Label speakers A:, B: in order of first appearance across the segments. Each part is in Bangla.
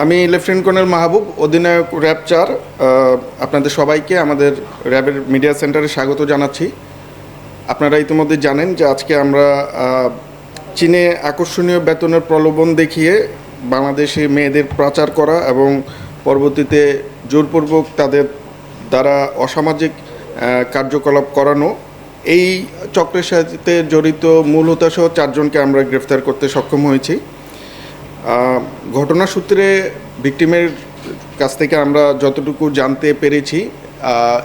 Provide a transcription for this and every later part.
A: আমি লেফটেন্যান্ট কর্নেল মাহবুব, অধিনায়ক র্যাব চার। আপনাদের সবাইকে আমাদের র্যাবের মিডিয়া সেন্টারে স্বাগত জানাচ্ছি। আপনারা ইতিমধ্যে জানেন যে আজকে আমরা চীনে আকর্ষণীয় বেতনের প্রলোভন দেখিয়ে বাংলাদেশে মেয়েদের পাচার করা এবং পরবর্তীতে জোরপূর্বক তাদের দ্বারা অসামাজিক কার্যকলাপ করানো, এই চক্রের সাথে জড়িত মূল হতাসহ চারজনকে আমরা গ্রেফতার করতে সক্ষম হয়েছি। ঘটনা সূত্রে ভিকটিমের কাছ থেকে আমরা যতটুকু জানতে পেরেছি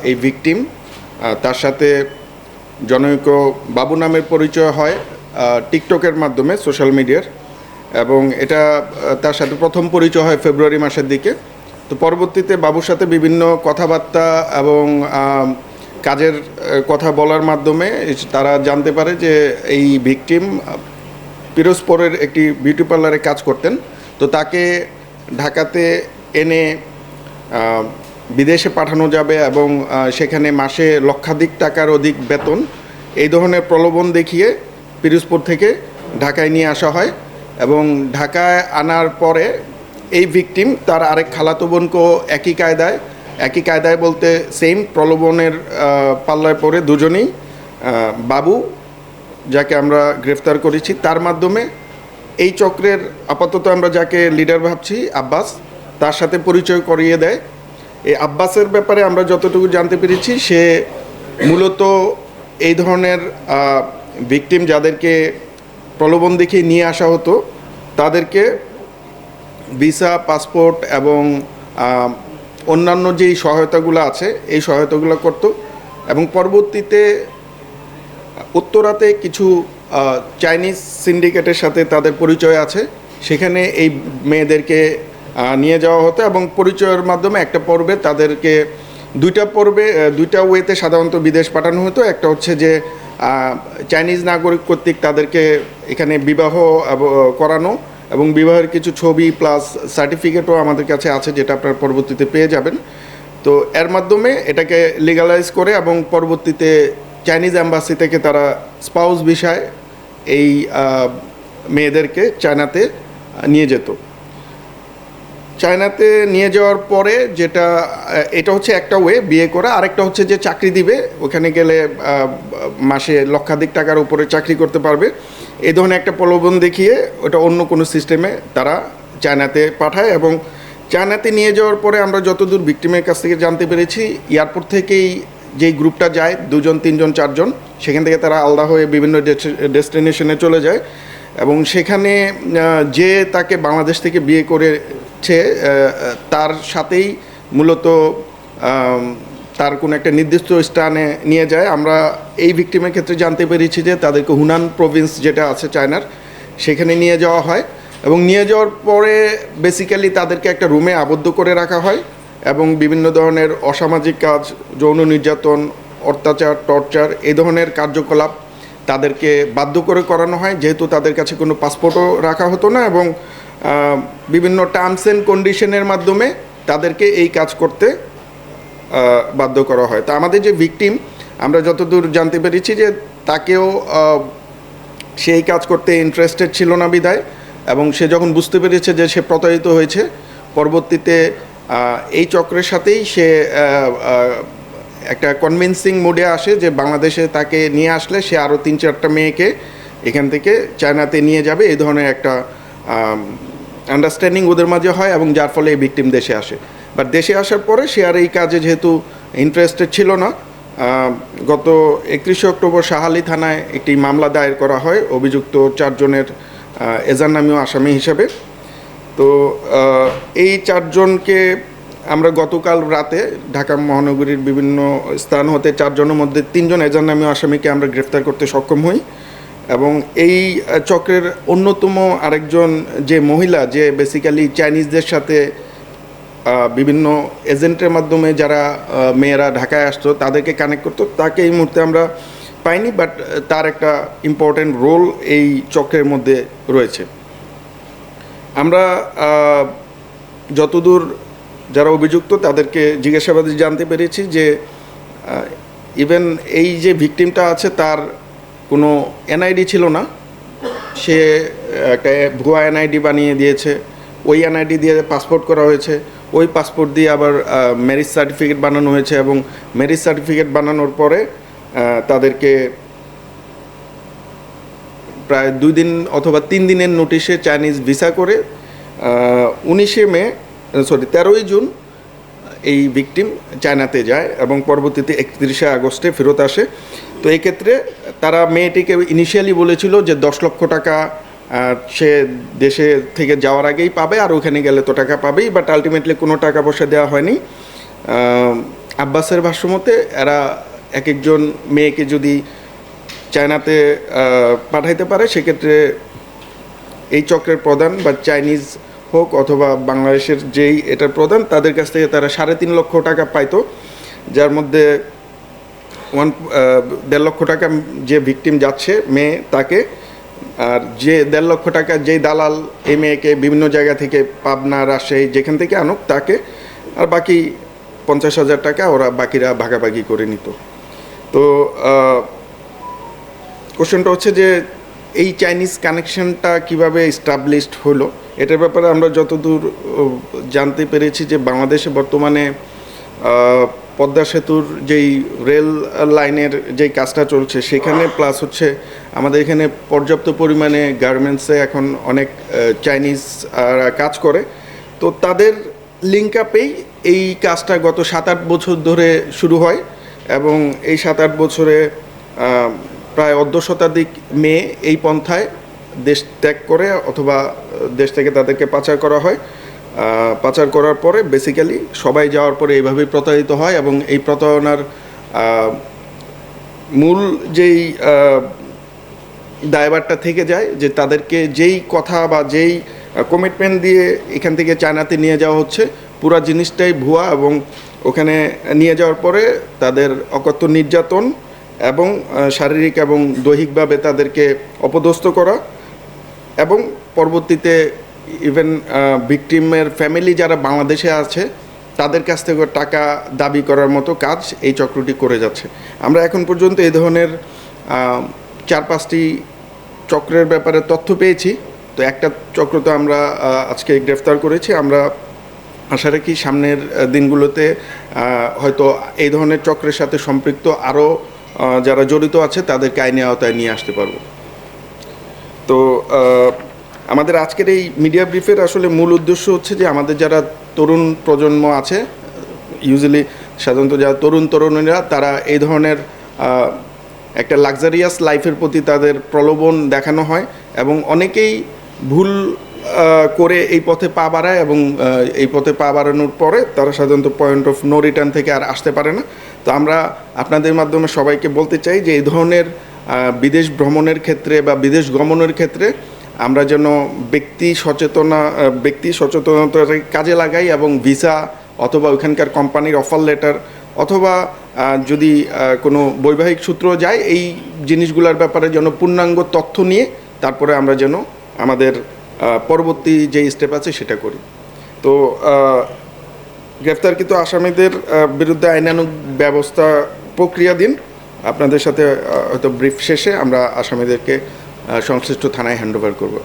A: এই ভিকটিম তার সাথে জনৈক বাবু নামের পরিচয় হয় টিকটকের মাধ্যমে, সোশ্যাল মিডিয়ার। এবং এটা তার সাথে প্রথম পরিচয় হয় ফেব্রুয়ারি মাসের দিকে। তো পরবর্তীতে বাবুর সাথে বিভিন্ন কথাবার্তা এবং কাজের কথা বলার মাধ্যমে, তারা জানতে পারে যে এই ভিকটিম পিরোজপুরের একটি বিউটি পার্লারে কাজ করতেন। তো তাকে ঢাকাতে এনে বিদেশে পাঠানো যাবে এবং সেখানে মাসে লক্ষাধিক টাকার অধিক বেতন। এই ধরনের প্রলোভন দেখিয়ে পিরোজপুর থেকে ঢাকায় নিয়ে আসা হয় এবং ঢাকায় আনার পরে এই ভিকটিম তার আরেক খালাতো বোনকেও একই কায়দায় একই কায়দায় বলতে সেম প্রলোভনের পাল্লায় পড়ে দুজনেই বাবু যাকে আমরা গ্রেফতার করেছি, তার মাধ্যমে এই চক্রের আপাতত আমরা যাকে লিডার ভাবছি, আব্বাস, তার সাথে পরিচয় করিয়ে দেয়। এই আব্বাসের ব্যাপারে আমরা যতটুকু জানতে পেরেছি, সে মূলত এই ধরনের ভিকটিম যাদেরকে প্রলোভন দেখিয়ে নিয়ে আসা হতো, তাদেরকে ভিসা, পাসপোর্ট এবং অন্যান্য যেই সহায়তাগুলো আছে, এই সহায়তাগুলো করত এবং পরবর্তীতে উত্তরাতে কিছু চাইনিজ সিন্ডিকেটের সাথে তাদের পরিচয় আছে। সেখানে এই মেয়েদেরকে নিয়ে যাওয়া হতো এবং পরিচয়ের মাধ্যমে একটা পর্বে তাদেরকে, দুইটা পর্বে দুইটা ওয়েতে সাধারণত বিদেশ পাঠানো হতো। একটা হচ্ছে যে চাইনিজ নাগরিক কর্তৃক তাদেরকে এখানে বিবাহ করানো এবং বিবাহের কিছু ছবি প্লাস সার্টিফিকেটও আমাদের কাছে আছে যেটা আপনার পরবর্তীতে পেয়ে যাবেন। তো এর মাধ্যমে এটাকে লিগালাইজ করে এবং পরবর্তীতে চাইনিজ অ্যাম্বাসি থেকে তারা স্পাউস বিষয় এই মেয়েদেরকে চায়নাতে নিয়ে যেত। চায়নাতে নিয়ে যাওয়ার পরে যেটা এটা হচ্ছে একটা ওয়ে বিয়ে করা। আরেকটা হচ্ছে যে চাকরি দিবে। ওখানে গেলে মাসে লক্ষাধিক টাকার উপরে চাকরি করতে পারবে। এ ধরনের একটা প্রলোভন দেখিয়ে ওটা অন্য কোনো সিস্টেমে তারা চায়নাতে পাঠায় এবং চায়নাতে নিয়ে যাওয়ার পরে আমরা যতদূর ভিক্টিমের কাছ থেকে জানতে পেরেছি, এয়ারপোর্ট থেকেই যেই গ্রুপটা যায়, দুজন, তিনজন, চারজন, সেখান থেকে তারা আলাদা হয়ে বিভিন্ন ডেস্টিনেশনে চলে যায় এবং সেখানে যে তাকে বাংলাদেশ থেকে বিয়ে করেছে তার সাথেই মূলত তার কোনো একটা নির্দিষ্ট স্থানে নিয়ে যায়। আমরা এই ভিকটিমের ক্ষেত্রে জানতে পেরেছি যে তাদেরকে হুনান প্রভিন্স যেটা আছে চায়নার, সেখানে নিয়ে যাওয়া হয় এবং নিয়ে যাওয়ার পরে বেসিক্যালি তাদেরকে একটা রুমে আবদ্ধ করে রাখা হয়। এবং বিভিন্ন ধরনের অসামাজিক কাজ, যৌন নির্যাতন, অত্যাচার, টর্চার এই ধরনের কার্যকলাপ তাদেরকে বাধ্য করে করানো হয়। যেহেতু তাদের কাছে কোনো পাসপোর্টও রাখা হতো না এবং বিভিন্ন টার্মস অ্যান্ড কন্ডিশনের মাধ্যমে তাদেরকে এই কাজ করতে বাধ্য করা হয়। তা আমাদের যে ভিকটিম আমরা যতদূর জানতে পেরেছি যে তাকেও সেই কাজ করতে ইন্টারেস্টেড ছিল না বিদায় এবং সে যখন বুঝতে পেরেছে যে সে প্রতারিত হয়েছে, পরবর্তীতে এই চক্রের সাথেই সে একটা কনভিন্সিং মোডে আসে যে বাংলাদেশে তাকে নিয়ে আসলে সে আরও তিন চারটা মেয়েকে এখান থেকে চায়নাতে নিয়ে যাবে। এই ধরনের একটা আন্ডারস্ট্যান্ডিং ওদের মাঝে হয় এবং যার ফলে এই ভিকটিম দেশে আসে। বাট দেশে আসার পরে সে আর এই কাজে যেহেতু ইন্টারেস্টেড ছিল না গত একত্রিশে অক্টোবর শাহালি থানায় একটি মামলা দায়ের করা হয় অভিযুক্ত চারজনের এজার নামীয় আসামি হিসেবে। তো এই চারজনকে আমরা গতকাল রাতে ঢাকা মহানগরীর বিভিন্ন স্থান হতে চারজনের মধ্যে তিনজন এজার নামীয় আসামিকে আমরা গ্রেফতার করতে সক্ষম হই এবং এই চক্রের অন্যতম আরেকজন যে মহিলা, যে বেসিক্যালি চাইনিজদের সাথে বিভিন্ন এজেন্টের মাধ্যমে যারা মেয়েরা ঢাকায় আসতো, তাদেরকে কানেক্ট করতো, তাকে এই মুহূর্তে আমরা পাইনি বাট তার একটা ইম্পর্টেন্ট রোল এই চক্রের মধ্যে রয়েছে। আমরা যতদূর যারা অভিযুক্ত তাদেরকে জিজ্ঞাসাবাদে জানতে পেরেছি যে ইভেন এই যে ভিকটিমটা আছে তার কোনো এনআইডি ছিল না। সে একটা ভুয়া এনআইডি বানিয়ে দিয়েছে। ওই এনআইডি দিয়ে পাসপোর্ট করা হয়েছে। ওই পাসপোর্ট দিয়ে আবার ম্যারিজ সার্টিফিকেট বানানো হয়েছে এবং ম্যারিজ সার্টিফিকেট বানানোর পরে তাদেরকে প্রায় দুই দিন অথবা তিন দিনের নোটিশে চাইনিজ ভিসা করে উনিশে মে সরি তেরোই জুন এই ভিকটিম চায়নাতে যায় এবং পরবর্তীতে একত্রিশে আগস্টে ফেরত আসে। তো ক্ষেত্রে তারা মেয়েটিকে ইনিশিয়ালি বলেছিল যে দশ লক্ষ টাকা সে দেশে থেকে যাওয়ার আগেই পাবে আর ওখানে গেলে তো টাকা পাবেই বাট আলটিমেটলি কোনো টাকা পয়সা দেওয়া হয়নি। আব্বাসের ভাষ্যমতে এরা এক একজন মেয়েকে যদি চায়নাতে পাঠাইতে পারে, সেক্ষেত্রে এই চক্রের প্রধান বা চাইনিজ হোক অথবা বাংলাদেশের যেই এটার প্রধান, তাদের কাছ থেকে তারা সাড়ে তিন লক্ষ টাকা পাইতো, যার মধ্যে ওয়ান দেড় লক্ষ টাকা যে ভিকটিম যাচ্ছে, মেয়ে তাকে, আর যে দেড় লক্ষ টাকা যেই দালাল, এই মেয়েকে বিভিন্ন জায়গা থেকে পাবনা, রাজশাহী যেখান থেকে আনুক, তাকে, আর বাকি পঞ্চাশ হাজার টাকা ওরা বাকিরা ভাগাভাগি করে নিত। তো কোশ্চেনটা হচ্ছে যে, এই চাইনিজ কানেকশনটা কীভাবে এস্টাবলিশড হলো? এটার ব্যাপারে আমরা যতদূর জানতে পেরেছি যে বাংলাদেশে বর্তমানে পদ্মা সেতুর যেই রেল লাইনের যেই কাজটা চলছে, সেখানে প্লাস হচ্ছে আমাদের এখানে পর্যাপ্ত পরিমাণে গার্মেন্টসে এখন অনেক চাইনিজ কাজ করে। তো তাদের লিঙ্ক আপেই এই কাজটা গত সাত আট বছর ধরে শুরু হয় এবং এই সাত আট বছরে প্রায় অর্ধ শতাধিক মেয়ে এই পন্থায় দেশ ত্যাগ করে অথবা দেশ থেকে তাদেরকে পাচার করা হয়। পাচার করার পরে বেসিক্যালি সবাই যাওয়ার পরে এইভাবেই প্রতারিত হয় এবং এই প্রতারণার মূল যেই আহ, দায়ভারটা থেকে যায় যে তাদেরকে যেই কথা বা যেই কমিটমেন্ট দিয়ে এখান থেকে চায়নাতে নিয়ে যাওয়া হচ্ছে পুরা জিনিসটাই ভুয়া এবং ওখানে নিয়ে যাওয়ার পরে তাদের অকথ্য নির্যাতন এবং শারীরিক এবং দৈহিকভাবে তাদেরকে অপদস্থ করা এবং পরবর্তীতে ইভেন ভিকটিমের ফ্যামিলি যারা বাংলাদেশে আছে, তাদের কাছ থেকে টাকা দাবি করার মতো কাজ এই চক্রটি করে যাচ্ছে। আমরা এখন পর্যন্ত এই ধরনের চার পাঁচটি চক্রের ব্যাপারে তথ্য পেয়েছি। তো একটা চক্র তো আমরা আজকে গ্রেফতার করেছি। আমরা আশা রাখি সামনের দিনগুলোতে হয়তো এই ধরনের চক্রের সাথে সম্পৃক্ত আরও যারা জড়িত আছে, তাদেরকে আইনি আওতায় নিয়ে আসতে পারব। তো আমাদের আজকের এই মিডিয়া ব্রিফের আসলে মূল উদ্দেশ্য হচ্ছে যে, আমাদের যারা তরুণ প্রজন্ম আছে, ইউজুয়ালি সাধারণত যারা তরুণ তরুণীরা, তারা এই ধরনের একটা লাক্সারিয়াস লাইফের প্রতি তাদের প্রলোভন দেখানো হয় এবং অনেকেই ভুল করে এই পথে পা বাড়ায় এবং এই পথে পা বাড়ানোর পরে তারা সাধারণত পয়েন্ট অফ নো রিটার্ন থেকে আর আসতে পারে না। তো আমরা আপনাদের মাধ্যমে সবাইকে বলতে চাই যে এই ধরনের বিদেশ ভ্রমণের ক্ষেত্রে বা বিদেশ গমনের ক্ষেত্রে আমরা যেন ব্যক্তি সচেতনা ব্যক্তি সচেতনতাকে কাজে লাগাই এবং ভিসা অথবা ওইখানকার কোম্পানির অফার লেটার অথবা যদি কোনো বৈবাহিক সূত্র যায়, এই জিনিসগুলোর ব্যাপারে যেন পূর্ণাঙ্গ তথ্য নিয়ে তারপরে আমরা যেন আমাদের পরবর্তী যে স্টেপ আছে সেটা করি। তো গ্রেফতারকৃত আসামিদের বিরুদ্ধে আইনানুগ ব্যবস্থা প্রক্রিয়া দিন। আপনাদের সাথে হয়তো ব্রিফ শেষে আমরা আসামিদেরকে সংশ্লিষ্ট থানায় হ্যান্ড ওভার করব।